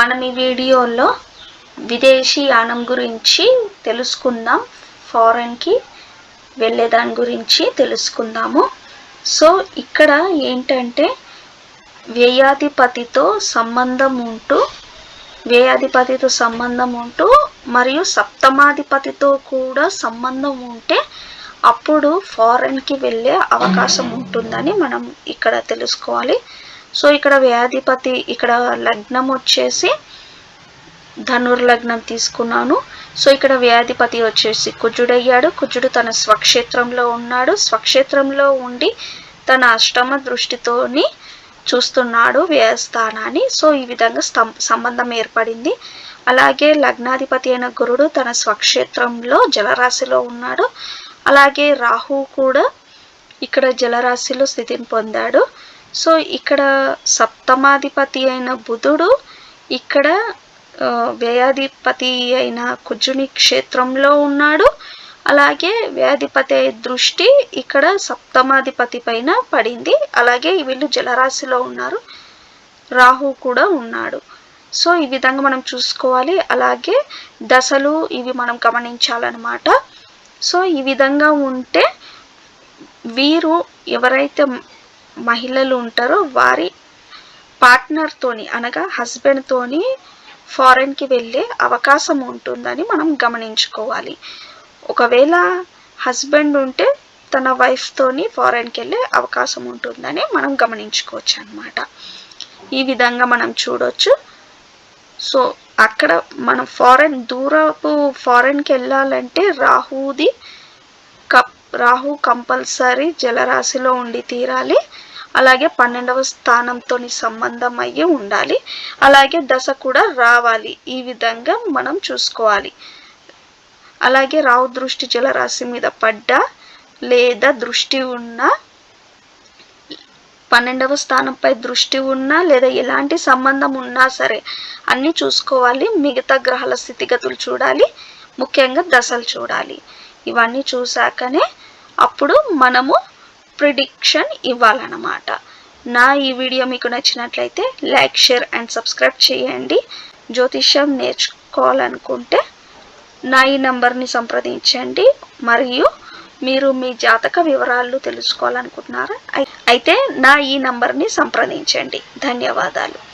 మనం ఈ వీడియోలో విదేశీ యానం గురించి తెలుసుకుందాం. ఫారెన్కి వెళ్ళే దాని గురించి తెలుసుకుందాము. సో ఇక్కడ ఏంటంటే వ్యయాధిపతితో సంబంధం ఉంటూ వ్యయాధిపతితో సంబంధం ఉంటూ మరియు సప్తమాధిపతితో కూడా సంబంధం ఉంటే అప్పుడు ఫారెన్కి వెళ్ళే అవకాశం ఉంటుందని మనం ఇక్కడ తెలుసుకోవాలి. సో ఇక్కడ వ్యాధిపతి ఇక్కడ లగ్నం వచ్చేసి ధనుర్లగ్నం తీసుకున్నాను. సో ఇక్కడ వ్యాధిపతి వచ్చేసి కుజుడయ్యాడు. కుజుడు తన స్వక్షేత్రంలో ఉన్నాడు. స్వక్షేత్రంలో ఉండి తన అష్టమ దృష్టితోని చూస్తున్నాడు వ్యయస్థానాన్ని. సో ఈ విధంగా స్తం సంబంధం ఏర్పడింది. అలాగే లగ్నాధిపతి అయిన గురుడు తన స్వక్షేత్రంలో జలరాశిలో ఉన్నాడు. అలాగే రాహు కూడా ఇక్కడ జలరాశిలో స్థితిని పొందాడు. సో ఇక్కడ సప్తమాధిపతి అయిన బుధుడు ఇక్కడ వ్యయాధిపతి అయిన కుజుని క్షేత్రంలో ఉన్నాడు. అలాగే వ్యాధిపతి దృష్టి ఇక్కడ సప్తమాధిపతి పైన పడింది. అలాగే వీళ్ళు జలరాశిలో ఉన్నారు. రాహు కూడా ఉన్నాడు. సో ఈ విధంగా మనం చూసుకోవాలి. అలాగే దశలు ఇవి మనం గమనించాలన్నమాట. సో ఈ విధంగా ఉంటే వీరు ఎవరైతే మహిళలు ఉంటారో వారి పార్ట్నర్తోని అనగా హస్బెండ్తోని ఫారెన్కి వెళ్ళే అవకాశం ఉంటుందని మనం గమనించుకోవాలి. ఒకవేళ హస్బెండ్ ఉంటే తన వైఫ్తోని ఫారెన్కి వెళ్ళే అవకాశం ఉంటుందని మనం గమనించుకోవచ్చు అనమాట ఈ విధంగా మనం చూడొచ్చు. సో అక్కడ మనం ఫారెన్ దూరపు ఫారెన్కి వెళ్ళాలంటే రాహుది కప్ రాహు కంపల్సరీ జలరాశిలో ఉండి తీరాలి. అలాగే పన్నెండవ స్థానంతో సంబంధం అయ్యి ఉండాలి. అలాగే దశ కూడా రావాలి. ఈ విధంగా మనం చూసుకోవాలి. అలాగే రాహు దృష్టి జలరాశి మీద పడ్డా లేదా దృష్టి ఉన్న పన్నెండవ స్థానంపై దృష్టి ఉన్నా లేదా ఎలాంటి సంబంధం ఉన్నా సరే అన్నీ చూసుకోవాలి. మిగతా గ్రహాల స్థితిగతులు చూడాలి. ముఖ్యంగా దశలు చూడాలి. ఇవన్నీ చూశాకనే అప్పుడు మనము ప్రిడిక్షన్ ఇవ్వాలన్నమాట. నా ఈ వీడియో మీకు నచ్చినట్లయితే లైక్ షేర్ అండ్ సబ్స్క్రైబ్ చేయండి. జ్యోతిష్యం నేర్చుకోవాలనుకుంటే నా ఈ నంబర్ని సంప్రదించండి. మరియు మీరు మీ జాతక వివరాలు తెలుసుకోవాలనుకుంటున్నారా? అయితే నా ఈ నంబర్ని సంప్రదించండి. ధన్యవాదాలు.